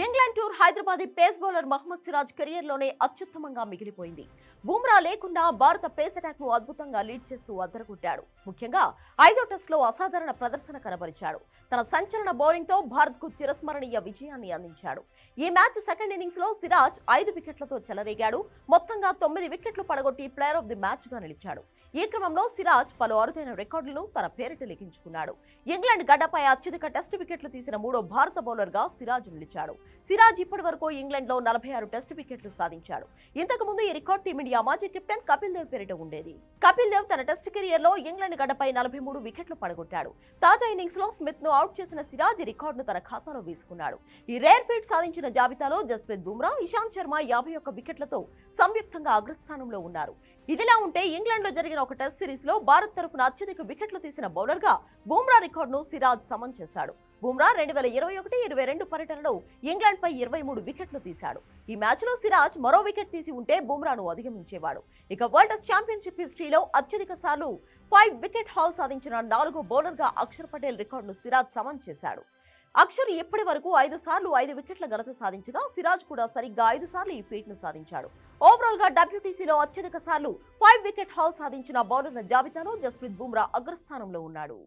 England tour Hyderabad pace bowler Mohammed Siraj కెరియర్లోనే అత్యుత్తమంగా మిగిలిపోయింది. బుమ్రా లేకుండా భారత పేస్ అటాక్ను అద్భుతంగా లీడ్ చేస్తూ అద్దరగొట్టాడు. ముఖ్యంగా ఐదో టెస్ట్లో అసాధారణ ప్రదర్శన కనబరిచాడు. తన సంచలన బౌలింగ్తో భారత్కు చిరస్మరణీయ విజయాన్ని అందించాడు. ఈ మ్యాచ్ సెకండ్ ఇన్నింగ్స్లో సిరాజ్ ఐదు వికెట్లతో చెలరేగాడు. మొత్తంగా తొమ్మిది వికెట్లు పడగొట్టి ప్లేయర్ ఆఫ్ ది మ్యాచ్గా నిలిచాడు. ఈ క్రమంలో సిరాజ్ పలు అరుదైన రికార్డులను తన పేరిట లిఖించుకున్నాడు. ఇంగ్లాండ్ గడ్డపై అత్యధిక టెస్టు వికెట్లు తీసిన మూడో భారత బౌలర్గా సిరాజ్ నిలిచాడు. సిరాజ్ ఇప్పటి వరకు ఇంగ్లాండ్లో నలభై ఆరు టెస్ట్ వికెట్లు సాధించాడు. ఇంతకు ముందు ఈ రికార్డ్ టీమిండియా మాజీ కెప్టెన్ కపిల్ దేవ్ పేరిట ఉండేది. కపిల్ దేవ్ తన టెస్ట్ కెరియర్లో ఇంగ్లాండ్ గడ్డపై నలభై మూడు వికెట్లు పడగొట్టాడు. తాజా ఇన్నింగ్స్లో స్మిత్ను అవుట్ చేసిన సిరాజ్ రికార్డును తన ఖాతాలో వేసుకున్నాడు. ఈ రేర్ ఫీట్ సాధించిన జాబితాలో జస్ప్రీత్ బుమ్రా ఇషాంత్ శర్మ యాభై ఒక్క వికెట్లతో సంయుక్తంగా అగ్రస్థానంలో ఉన్నారు. ఇదిలా ఉంటే ఇంగ్లాండ్లో జరిగిన ఒక టెస్ట్ సిరీస్లో భారత్ తరపున అత్యధిక వికెట్లు తీసిన బౌలర్గా బుమ్రా రికార్డును సిరాజ్ సమన్ చేశాడు. బుమ్రా రెండు వేల ఇరవై ఒకటి ఇరవై రెండు పర్యటనలో ఇంగ్లాండ్పై ఇరవై మూడు వికెట్లు తీశాడు. ఈ మ్యాచ్లో సిరాజ్ మరో వికెట్ తీసి ఉంటే బుమ్రాను అధిగమించేవాడు. ఇక వరల్డ్ ఛాంపియన్షిప్ హిస్టరీలో అత్యధిక సార్లు ఫైవ్ వికెట్ హాల్ సాధించిన నాలుగో బౌలర్గా అక్షర్ పటేల్ రికార్డును సిరాజ్ సమన్ చేశాడు. అక్షర్ ఇప్పటి వరకు ఐదు సార్లు ఐదు వికెట్ల ఘనత సాధించగా సిరాజ్ కూడా సరిగ్గా ఐదు సార్లు ఈ ఫీట్ను సాధించాడు. ఓవరాల్గా డబ్ల్యూటీసీలో అత్యధిక సార్లు ఫైవ్ వికెట్ హాల్ సాధించిన బౌలర్ల జాబితాలో జస్ప్రీత్ బుమ్రా అగ్రస్థానంలో ఉన్నాడు.